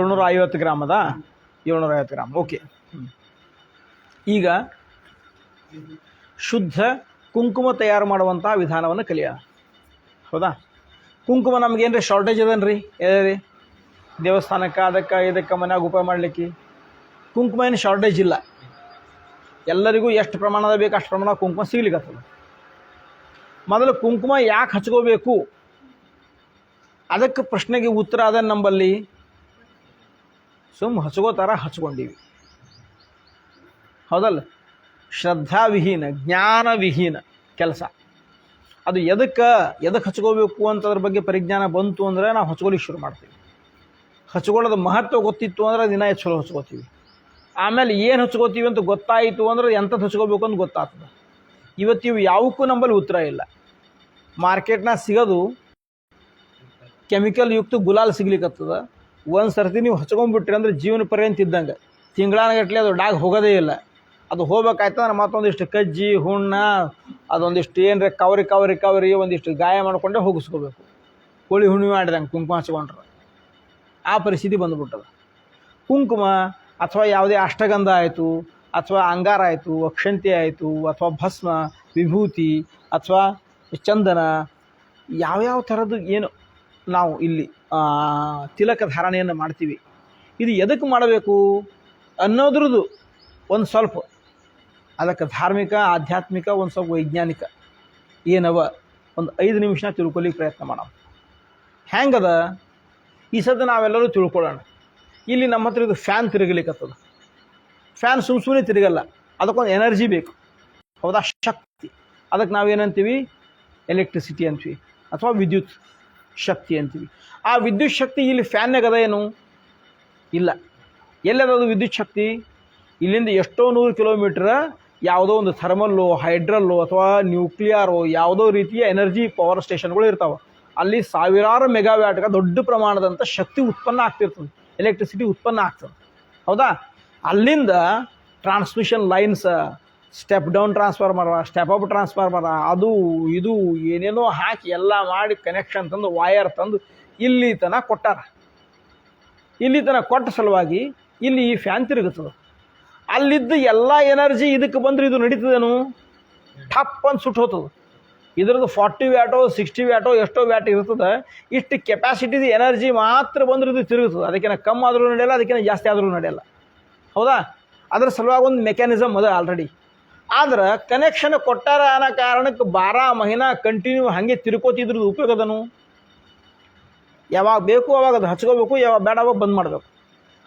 ಏಳ್ನೂರ ಐವತ್ತು ಗ್ರಾಮ್ ಅದ? ಏಳ್ನೂರ ಐವತ್ತು ಗ್ರಾಮ್ ಓಕೆ ಈಗ ಶುದ್ಧ ಕುಂಕುಮ ತಯಾರು ಮಾಡುವಂತಹ ವಿಧಾನವನ್ನು ಕಲಿಯ. ಹೌದಾ? ಕುಂಕುಮ ನಮಗೇನು ಶಾರ್ಟೇಜ್ ಅದನ್ರಿ? ರೀ ದೇವಸ್ಥಾನಕ್ಕೆ, ಅದಕ್ಕೆ, ಇದಕ್ಕೆ, ಮನ್ಯಾಗ ಉಪಯೋಗ ಮಾಡಲಿಕ್ಕೆ. ಕುಂಕುಮ ಏನು ಶಾರ್ಟೇಜ್ ಇಲ್ಲ. ಎಲ್ಲರಿಗೂ ಎಷ್ಟು ಪ್ರಮಾಣದ ಬೇಕು ಅಷ್ಟು ಪ್ರಮಾಣ ಕುಂಕುಮ ಸಿಗ್ಲಿಕ್ಕತ್ತದ ಮೊದಲು ಕುಂಕುಮ ಯಾಕೆ ಹಚ್ಕೋಬೇಕು? ಅದಕ್ಕೆ ಪ್ರಶ್ನೆಗೆ ಉತ್ತರ ಅದ ನಂಬಲ್ಲಿ? ಸುಮ್ಮ ಥರ ಹಚ್ಕೊಂಡೀವಿ. ಹೌದಲ್ಲ? ಶ್ರದ್ಧಾವಿಹೀನ, ಜ್ಞಾನವಿಹೀನ ಕೆಲಸ. ಅದು ಎದಕ್ಕೆ ಎದಕ್ಕೆ ಹಚ್ಕೋಬೇಕು ಅಂತದ್ರ ಬಗ್ಗೆ ಪರಿಜ್ಞಾನ ಬಂತು ಅಂದರೆ ನಾವು ಹಚ್ಕೊಲಿಕ್ಕೆ ಶುರು ಮಾಡ್ತೀವಿ. ಹಚ್ಕೊಳ್ಳೋದು ಮಹತ್ವ ಗೊತ್ತಿತ್ತು ಅಂದ್ರೆ ದಿನ ಚಲೋ ಹಚ್ಕೋತೀವಿ ಆಮೇಲೆ ಏನು ಹಚ್ಕೋತೀವಿ ಅಂತ ಗೊತ್ತಾಯಿತು ಅಂದ್ರೆ ಎಂಥದ್ದು ಹಚ್ಕೋಬೇಕು ಅಂತ ಗೊತ್ತಾಗ್ತದೆ. ಇವತ್ತು ಇವು ಯಾವಕ್ಕೂ ನಂಬಲ್ಲಿ ಉತ್ತರ ಇಲ್ಲ. ಮಾರ್ಕೆಟ್ನಾಗ ಸಿಗೋದು ಕೆಮಿಕಲ್ ಯುಕ್ತ ಗುಲಾಲ್ ಸಿಗ್ಲಿಕ್ಕತ್ತದ ಒಂದು ಸರ್ತಿ ನೀವು ಹಚ್ಕೊಂಡ್ಬಿಟ್ರಿ ಅಂದ್ರೆ ಜೀವನ ಪರ್ಯಂತ ಇದ್ದಂಗೆ. ತಿಂಗಳಾನಗಟ್ಲೆ ಅದು ಡಾಗ್ ಹೋಗೋದೇ ಇಲ್ಲ. ಅದು ಹೋಗ್ಬೇಕಾಯ್ತಂದ್ರೆ ಮತ್ತೊಂದಿಷ್ಟು ಕಜ್ಜಿ, ಹುಣ್ಣ, ಅದೊಂದಿಷ್ಟು ಏನರ ಕವರಿ ಕವರಿ ಕವರಿ ಒಂದಿಷ್ಟು ಗಾಯ ಮಾಡಿಕೊಂಡೆ ಹೋಗಿಸ್ಕೋಬೇಕು. ಕೋಳಿ ಹುಣ್ಣಿಮೆ ಮಾಡಿದಂಗೆ ಕುಂಕುಮ ಹಚ್ಕೊಂಡ್ರೆ. ಆ ಪರಿಸ್ಥಿತಿ ಬಂದುಬಿಟ್ಟದ. ಕುಂಕುಮ ಅಥವಾ ಯಾವುದೇ ಅಷ್ಟಗಂಧ ಆಯಿತು, ಅಥವಾ ಅಂಗಾರ ಆಯಿತು, ಅಕ್ಷಂತಿ ಆಯಿತು, ಅಥವಾ ಭಸ್ಮ, ವಿಭೂತಿ, ಅಥವಾ ಚಂದನ, ಯಾವ್ಯಾವ ಥರದ್ದು ಏನು ನಾವು ಇಲ್ಲಿ ತಿಲಕ ಧಾರಣೆಯನ್ನು ಮಾಡ್ತೀವಿ. ಇದು ಎದಕ್ಕೆ ಮಾಡಬೇಕು ಅನ್ನೋದ್ರದ್ದು ಒಂದು ಸ್ವಲ್ಪ. ಅದಕ್ಕೆ ಧಾರ್ಮಿಕ, ಆಧ್ಯಾತ್ಮಿಕ, ಒಂದು ಸ್ವಲ್ಪ ವೈಜ್ಞಾನಿಕ ಏನವ ಒಂದು ಐದು ನಿಮಿಷ ತಿಳ್ಕೊಲಿಕ್ಕೆ ಪ್ರಯತ್ನ ಮಾಡೋಣ. ಹೆಂಗದ ಈ ಸದ್ದ ನಾವೆಲ್ಲರೂ ತಿಳ್ಕೊಳ್ಳೋಣ. ಇಲ್ಲಿ ನಮ್ಮ ಹತ್ರ ಇದು ಫ್ಯಾನ್ ತಿರುಗಲಿಕ್ಕತ್ತದ ಫ್ಯಾನ್ ಸುಮ್ಮ ಸುಮ್ಮನೆ ತಿರುಗಲ್ಲ. ಅದಕ್ಕೊಂದು ಎನರ್ಜಿ ಬೇಕು. ಹೌದಾ? ಶಕ್ತಿ. ಅದಕ್ಕೆ ನಾವೇನಂತೀವಿ? ಎಲೆಕ್ಟ್ರಿಸಿಟಿ ಅಂತೀವಿ. ಅಥವಾ ವಿದ್ಯುತ್. ಶಕ್ತಿ ಅಂತೀವಿ. ಆ ವಿದ್ಯುತ್ ಶಕ್ತಿ ಇಲ್ಲಿ ಫ್ಯಾನ್ನಾಗ ಅದ ಏನು? ಇಲ್ಲ. ಎಲ್ಲದದು ವಿದ್ಯುತ್ ಶಕ್ತಿ? ಇಲ್ಲಿಂದ ಎಷ್ಟೋ ನೂರು ಕಿಲೋಮೀಟ್ರ್ ಯಾವುದೋ ಒಂದು ಥರ್ಮಲ್ಲು ಹೈಡ್ರಲ್ಲು ಅಥವಾ ನ್ಯೂಕ್ಲಿಯರು ಯಾವುದೋ ರೀತಿಯ ಎನರ್ಜಿ ಪವರ್ ಸ್ಟೇಷನ್ಗಳು ಇರ್ತಾವೆ. ಅಲ್ಲಿ ಸಾವಿರಾರು ಮೆಗಾವ್ಯಾಟ್ಗ ದೊಡ್ಡ ಪ್ರಮಾಣದಂಥ ಶಕ್ತಿ ಉತ್ಪನ್ನ ಆಗ್ತಿರ್ತದೆ. ಎಲೆಕ್ಟ್ರಿಸಿಟಿ ಉತ್ಪನ್ನ ಆಗ್ತದೆ. ಹೌದಾ? ಅಲ್ಲಿಂದ transmission lines step down transformer step up transformer ಅದು, ಇದು, ಏನೇನೋ ಹಾಕಿ ಎಲ್ಲ ಮಾಡಿ ಕನೆಕ್ಷನ್ ತಂದು ವಾಯರ್ ತಂದು ಇಲ್ಲಿ ತನ ಕೊಟ್ಟಾರ. ಇಲ್ಲಿ ತನ ಕೊಟ್ಟ ಸಲುವಾಗಿ ಇಲ್ಲಿ ಈ ಫ್ಯಾನ್ ತಿರುಗುತ್ತದೆ. ಅಲ್ಲಿದ್ದ ಎಲ್ಲ ಎನರ್ಜಿ ಇದಕ್ಕೆ ಬಂದ್ರೆ ಇದು ನಡೀತದೇನು? ಟಪ್ ಅಂತ ಸುಟ್ಟು ಹೋಗ್ತದೆ. ಇದ್ರದ್ದು ಫಾರ್ಟಿ ವ್ಯಾಟೋ ಸಿಕ್ಸ್ಟಿ ವ್ಯಾಟೋ ಎಷ್ಟೋ ವ್ಯಾಟ್ ಇರ್ತದೆ. ಇಷ್ಟು ಕೆಪಾಸಿಟಿದ ಎನರ್ಜಿ ಮಾತ್ರ ಬಂದ್ರೆ ಇದು ತಿರುಗುತ್ತದೆ. ಅದಕ್ಕಿಂತ ಕಮ್ಮಿ ಆದರೂ ನಡೆಯಲ್ಲ ಅದಕ್ಕಿಂತ ಜಾಸ್ತಿ ಆದರೂ ನಡೆಯಲ್ಲ. ಹೌದಾ? ಅದರ ಸಲುವಾಗಿ ಒಂದು ಮೆಕ್ಯಾನಿಸಮ್ ಅದ ಆಲ್ರೆಡಿ ಆದ್ರೆ ಕನೆಕ್ಷನ್ ಕೊಟ್ಟಾರ ಅನ್ನೋ ಕಾರಣಕ್ಕೆ ಬಾರ ಮಹಿನಾ ಕಂಟಿನ್ಯೂ ಹಾಗೆ ತಿರ್ಕೋತಿದ್ರದ್ದು ಉಪಯೋಗ ಅದನು ಯಾವಾಗ ಬೇಕು ಅವಾಗ ಅದು ಹಚ್ಕೋಬೇಕು, ಯಾವಾಗ ಬೇಡ ಅವಾಗ ಬಂದ್ ಮಾಡಬೇಕು.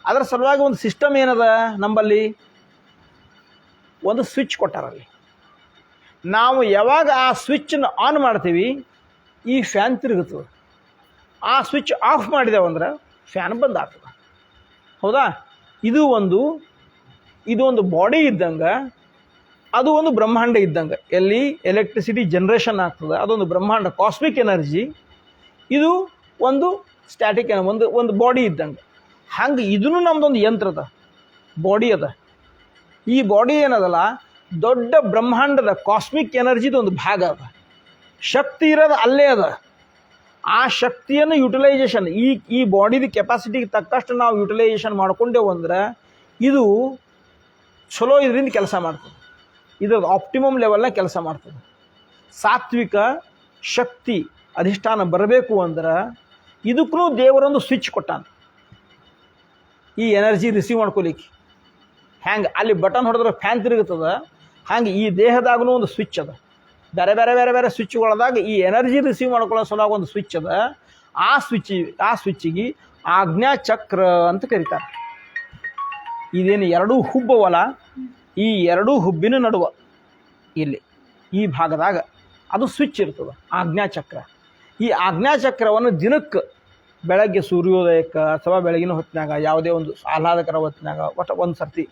ಅದರ ಸಲುವಾಗಿ ಒಂದು ಸಿಸ್ಟಮ್ ಏನದ ನಂಬಲ್ಲಿ? ಒಂದು ಸ್ವಿಚ್ ಕೊಟ್ಟಾರಲ್ಲಿ ನಾವು ಯಾವಾಗ ಆ ಸ್ವಿಚ್ಚನ್ನು ಆನ್ ಮಾಡ್ತೀವಿ, ಈ ಫ್ಯಾನ್ ತಿರುಗುತ್ತದೆ. ಆ ಸ್ವಿಚ್ ಆಫ್ ಮಾಡಿದೆವಂದ್ರೆ ಫ್ಯಾನ್ ಬಂದ್ ಆಗ್ತದೆ. ಹೌದಾ? ಇದು ಒಂದು ಇದು ಒಂದು ಬಾಡಿ ಇದ್ದಂಗೆ ಅದು ಒಂದು ಬ್ರಹ್ಮಾಂಡ ಇದ್ದಂಗೆ. ಎಲ್ಲಿ ಎಲೆಕ್ಟ್ರಿಸಿಟಿ ಜನ್ರೇಷನ್ ಆಗ್ತದೆ, ಅದೊಂದು ಬ್ರಹ್ಮಾಂಡ ಕಾಸ್ಮಿಕ್ ಎನರ್ಜಿ ಇದು ಒಂದು ಸ್ಟ್ಯಾಟಿಕ್ ಒಂದು ಒಂದು ಬಾಡಿ ಇದ್ದಂಗೆ. ಹಂಗೆ ಇದನ್ನು ನಮ್ದೊಂದು ಯಂತ್ರ ಅದ ಬಾಡಿ ಅದ. ಈ ಬಾಡಿ ಏನದಲ್ಲ, ದೊಡ್ಡ ಬ್ರಹ್ಮಾಂಡದ ಕಾಸ್ಮಿಕ್ ಎನರ್ಜಿದು ಒಂದು ಭಾಗ ಅದ. ಶಕ್ತಿ ಇರೋದು ಅಲ್ಲೇ ಅದ. ಆ ಶಕ್ತಿಯನ್ನು ಯುಟಿಲೈಸೇಷನ್ ಈ ಈ ಬಾಡಿದ ಕೆಪಾಸಿಟಿಗೆ ತಕ್ಕಷ್ಟು ನಾವು ಯುಟಿಲೈಸೇಷನ್ ಮಾಡ್ಕೊಂಡೇವು ಅಂದ್ರೆ, ಇದು ಚಲೋ ಇದರಿಂದ ಕೆಲಸ ಮಾಡ್ತದೆ. ಇದ್ರದ್ದು ಆಪ್ಟಿಮಮ್ ಲೆವೆಲ್ನಾಗ ಕೆಲಸ ಮಾಡ್ತದೆ. ಸಾತ್ವಿಕ ಶಕ್ತಿ ಅಧಿಷ್ಠಾನ ಬರಬೇಕು ಅಂದ್ರೆ ಇದಕ್ಕೂ ದೇವರೊಂದು ಸ್ವಿಚ್ ಕೊಟ್ಟಾನ. ಈ ಎನರ್ಜಿ ರಿಸೀವ್ ಮಾಡ್ಕೊಲಿಕ್ಕೆ. ಹ್ಯಾಂಗೆ ಅಲ್ಲಿ ಬಟನ್ ಹೊಡೆದ್ರೆ ಫ್ಯಾನ್ ತಿರುಗುತ್ತದ, ಹಂಗೆ ಈ ದೇಹದಾಗೂ ಒಂದು ಸ್ವಿಚ್ ಅದ. ಬೇರೆ ಬೇರೆ ಬೇರೆ ಬೇರೆ ಸ್ವಿಚ್ಗಳದಾಗ ಈ ಎನರ್ಜಿ ರಿಸೀವ್ ಮಾಡ್ಕೊಳ್ಳೋ ಸಲುವಾಗಿ ಒಂದು ಸ್ವಿಚ್ ಅದ. ಆ ಸ್ವಿಚ್ ಆ ಸ್ವಿಚ್ಗೆ ಆಜ್ಞಾ ಚಕ್ರ ಅಂತ ಕರೀತಾರೆ. ಇದೇನು ಎರಡೂ ಹುಬ್ಬವಲ್ಲ ಈ ಎರಡೂ ಹುಬ್ಬಿನ ನಡುವ ಇಲ್ಲಿ, ಈ ಭಾಗದಾಗ ಅದು ಸ್ವಿಚ್ ಇರ್ತದೆ, ಆಜ್ಞಾಚಕ್ರ. ಈ ಆಜ್ಞಾಚಕ್ರವನ್ನು ದಿನಕ್ಕೆ ಬೆಳಗ್ಗೆ ಸೂರ್ಯೋದಯಕ್ಕೆ ಅಥವಾ ಬೆಳಗಿನ ಹೊತ್ತಿನಾಗ ಯಾವುದೇ ಒಂದು ಆಹ್ಲಾದಕರ ಹೊತ್ತಿನಾಗ ಒಟ್ಟು ಒಂದು ಸರ್ತಿ,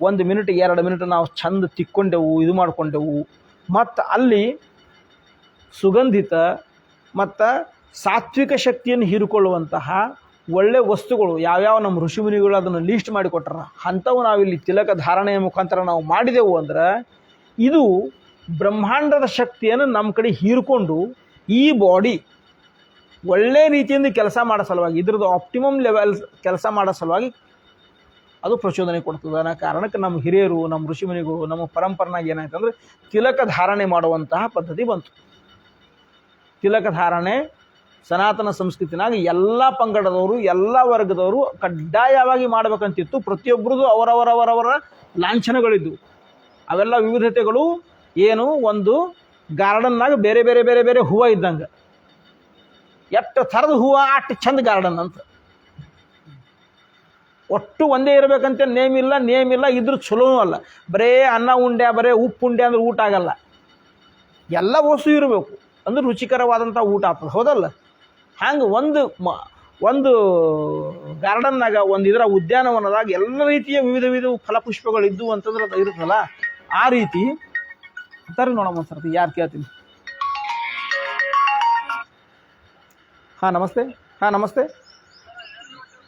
ಒಂದು ಮಿನಿಟ್ ಎರಡು ಮಿನಿಟ್ ನಾವು ಚಂದ ತಿಕ್ಕೊಂಡೆವು, ಇದು ಮಾಡಿಕೊಂಡೆವು. ಮತ್ತು ಅಲ್ಲಿ ಸುಗಂಧಿತ ಮತ್ತು ಸಾತ್ವಿಕ ಶಕ್ತಿಯನ್ನು ಹೀರಿಕೊಳ್ಳುವಂತಹ ಒಳ್ಳೆ ವಸ್ತುಗಳು, ಯಾವ್ಯಾವ ನಮ್ಮ ಋಷಿಮುನಿಗಳು ಅದನ್ನು ಲೀಸ್ಟ್ ಮಾಡಿಕೊಟ್ರ ಅಂಥವು ನಾವಿಲ್ಲಿ ತಿಲಕ ಧಾರಣೆಯ ಮುಖಾಂತರ ನಾವು ಮಾಡಿದೆವು ಅಂದ್ರೆ, ಇದು ಬ್ರಹ್ಮಾಂಡದ ಶಕ್ತಿಯನ್ನು ನಮ್ಮ ಕಡೆ ಹೀರಿಕೊಂಡು ಈ ಬಾಡಿ ಒಳ್ಳೆ ರೀತಿಯಿಂದ ಕೆಲಸ ಮಾಡೋ ಸಲುವಾಗಿ, ಇದ್ರದ್ದು ಆಪ್ಟಿಮಮ್ ಲೆವೆಲ್ ಕೆಲಸ ಮಾಡೋ ಸಲುವಾಗಿ ಅದು ಪ್ರಚೋದನೆ ಕೊಡ್ತದೆ. ಅನ್ನೋ ಕಾರಣಕ್ಕೆ ನಮ್ಮ ಹಿರಿಯರು, ನಮ್ಮ ಋಷಿಮುನಿಗಳು ನಮ್ಮ ಪರಂಪರೆನಾಗ ಏನಾಯ್ತು ತಿಲಕ ಧಾರಣೆ ಮಾಡುವಂತಹ ಪದ್ಧತಿ ಬಂತು. ತಿಲಕ ಧಾರಣೆ ಸನಾತನ ಸಂಸ್ಕೃತಿನಾಗ ಎಲ್ಲ ಪಂಗಡದವರು, ಎಲ್ಲ ವರ್ಗದವರು ಕಡ್ಡಾಯವಾಗಿ ಮಾಡಬೇಕಂತಿತ್ತು. ಪ್ರತಿಯೊಬ್ಬರದು ಅವರವರವರವರ ಲಾಂಛನಗಳಿದ್ದವು ಅವೆಲ್ಲ ವಿವಿಧತೆಗಳು. ಏನು? ಒಂದು ಗಾರ್ಡನ್ನಾಗ ಬೇರೆ ಬೇರೆ ಬೇರೆ ಬೇರೆ ಹೂವು ಇದ್ದಂಗೆ. ಎಷ್ಟು ಥರದ ಹೂವು, ಅಷ್ಟು ಚಂದ ಗಾರ್ಡನ್ ಅಂತ. ಒಟ್ಟು ಒಂದೇ ಇರಬೇಕಂತ ನೇಮ್ ಇಲ್ಲ ನೇಮ್ ಇಲ್ಲ, ಇದ್ರ ಚಲೋನೂ ಅಲ್ಲ. ಬರೇ ಅನ್ನ ಉಂಡೆ, ಬರೇ ಉಪ್ಪು ಉಂಡೆ ಅಂದ್ರೆ ಊಟ ಆಗಲ್ಲ. ಎಲ್ಲ ವಸ್ತು ಇರಬೇಕು. ಅಂದ್ರೆ ರುಚಿಕರವಾದಂಥ ಊಟ ಆಗ್ತದೆ. ಹೌದಲ್ಲ? ಹಂಗೆ ಒಂದು ಮ, ಒಂದು ಗಾರ್ಡನ್ನಾಗ ಒಂದು ಇದರ ಉದ್ಯಾನವನದಾಗ ಎಲ್ಲ ರೀತಿಯ ವಿವಿಧ ವಿವಿಧ ಫಲಪುಷ್ಪಗಳು ಇದ್ದು ಅಂತಂದ್ರೆ ಅದು ಇರುತ್ತಲ್ಲ, ಆ ರೀತಿ. ತರಿ ನೋಡಮ್ಮ ಒಂದು ಸರ್ತಿ ಯಾರು ಕೇಳ್ತೀನಿ? ಹಾಂ, ನಮಸ್ತೆ. ಹಾಂ, ನಮಸ್ತೆ.